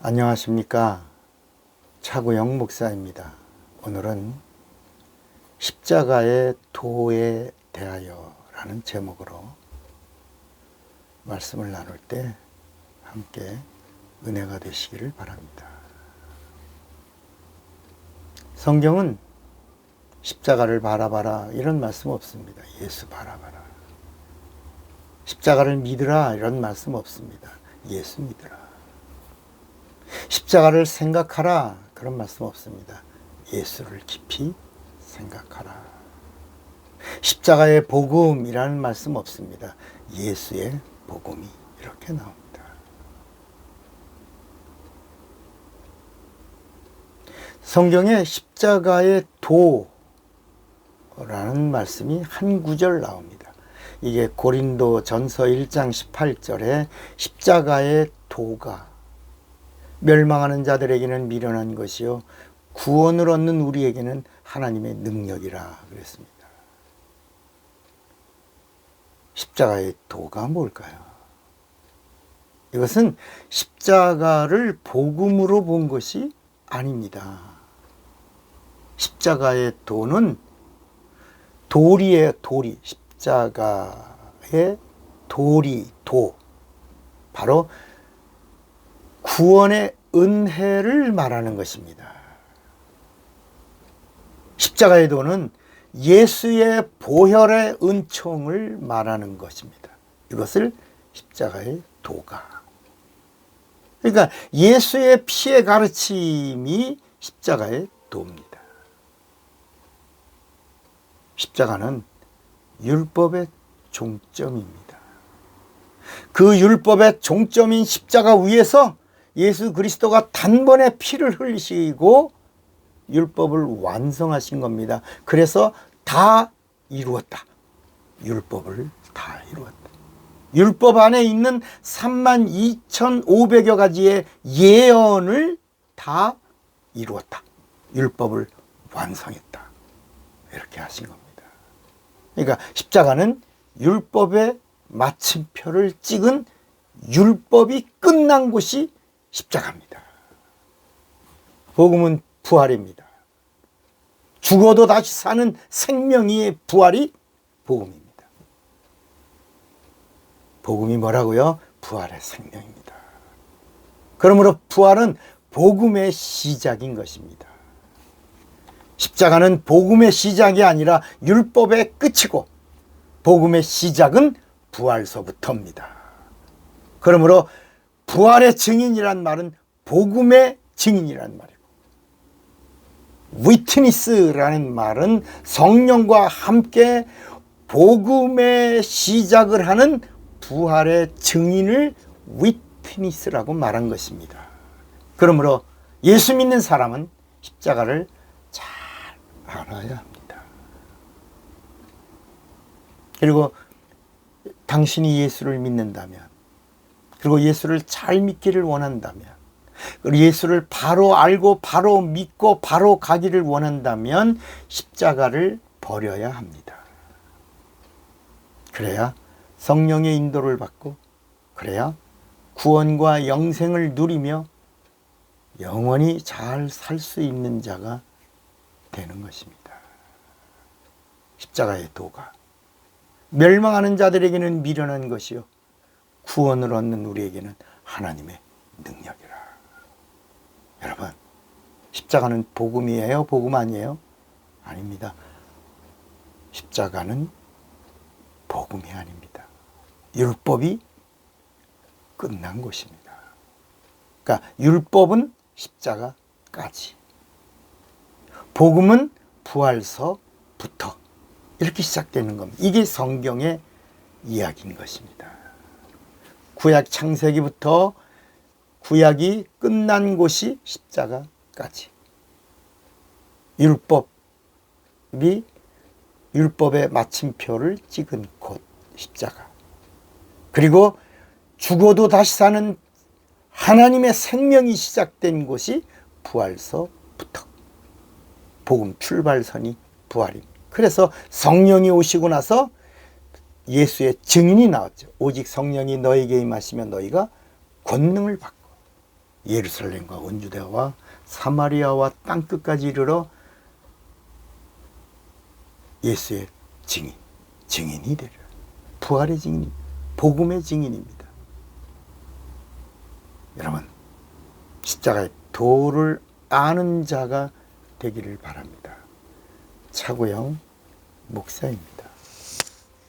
안녕하십니까. 차구영 목사입니다. 오늘은 십자가의 도에 대하여 라는 제목으로 말씀을 나눌 때 함께 은혜가 되시기를 바랍니다. 성경은 십자가를 바라봐라 이런 말씀 없습니다. 예수 바라봐라. 십자가를 믿으라 이런 말씀 없습니다. 예수 믿으라. 십자가를 생각하라 그런 말씀 없습니다. 예수를 깊이 생각하라. 십자가의 복음이라는 말씀 없습니다. 예수의 복음이 이렇게 나옵니다. 성경에 십자가의 도라는 말씀이 한 구절 나옵니다. 이게 고린도 전서 1장 18절에 십자가의 도가 멸망하는 자들에게는 미련한 것이요 구원을 얻는 우리에게는 하나님의 능력이라 그랬습니다. 십자가의 도가 뭘까요? 이것은 십자가를 복음으로 본 것이 아닙니다. 십자가의 도는 도리의 도리, 십자가의 도리, 도. 바로 구원의 은혜를 말하는 것입니다. 십자가의 도는 예수의 보혈의 은총을 말하는 것입니다. 이것을 십자가의 도가. 그러니까 예수의 피의 가르침이 십자가의 도입니다. 십자가는 율법의 종점입니다. 그 율법의 종점인 십자가 위에서 예수 그리스도가 단번에 피를 흘리시고 율법을 완성하신 겁니다. 그래서 다 이루었다. 율법을 다 이루었다. 율법 안에 있는 3만 2,500여 가지의 예언을 다 이루었다. 율법을 완성했다. 이렇게 하신 겁니다. 그러니까 십자가는 율법의 마침표를 찍은 율법이 끝난 곳이 십자가입니다. 복음은 부활입니다. 죽어도 다시 사는 생명의 부활이 복음입니다. 복음이 뭐라고요? 부활의 생명입니다. 그러므로 부활은 복음의 시작인 것입니다. 십자가는 복음의 시작이 아니라 율법의 끝이고 복음의 시작은 부활서부터입니다. 그러므로 부활의 증인이란 말은 복음의 증인이란 말이고 위트니스라는 말은 성령과 함께 복음의 시작을 하는 부활의 증인을 위트니스라고 말한 것입니다. 그러므로 예수 믿는 사람은 십자가를 잘 알아야 합니다. 그리고 당신이 예수를 믿는다면 그리고 예수를 잘 믿기를 원한다면 그리고 예수를 바로 알고 바로 믿고 바로 가기를 원한다면 십자가를 버려야 합니다. 그래야 성령의 인도를 받고 그래야 구원과 영생을 누리며 영원히 잘 살 수 있는 자가 되는 것입니다. 십자가의 도가 멸망하는 자들에게는 미련한 것이요 구원을 얻는 우리에게는 하나님의 능력이라. 여러분, 십자가는 복음이에요? 복음 아니에요? 아닙니다. 십자가는 복음이 아닙니다. 율법이 끝난 것입니다. 그러니까 율법은 십자가까지. 복음은 부활서부터 이렇게 시작되는 겁니다. 이게 성경의 이야기인 것입니다. 구약 창세기부터 구약이 끝난 곳이 십자가까지. 율법이 율법의 마침표를 찍은 곳 십자가. 그리고 죽어도 다시 사는 하나님의 생명이 시작된 곳이 부활서부터. 복음 출발선이 부활입니다. 그래서 성령이 오시고 나서 예수의 증인이 나왔죠. 오직 성령이 너에게 임하시면 너희가 권능을 받고 예루살렘과 온주대와 사마리아와 땅 끝까지 이르러 예수의 증인, 증인이 되리라. 부활의 증인, 복음의 증인입니다. 여러분, 십자가의 도를 아는 자가 되기를 바랍니다. 차고영 목사입니다.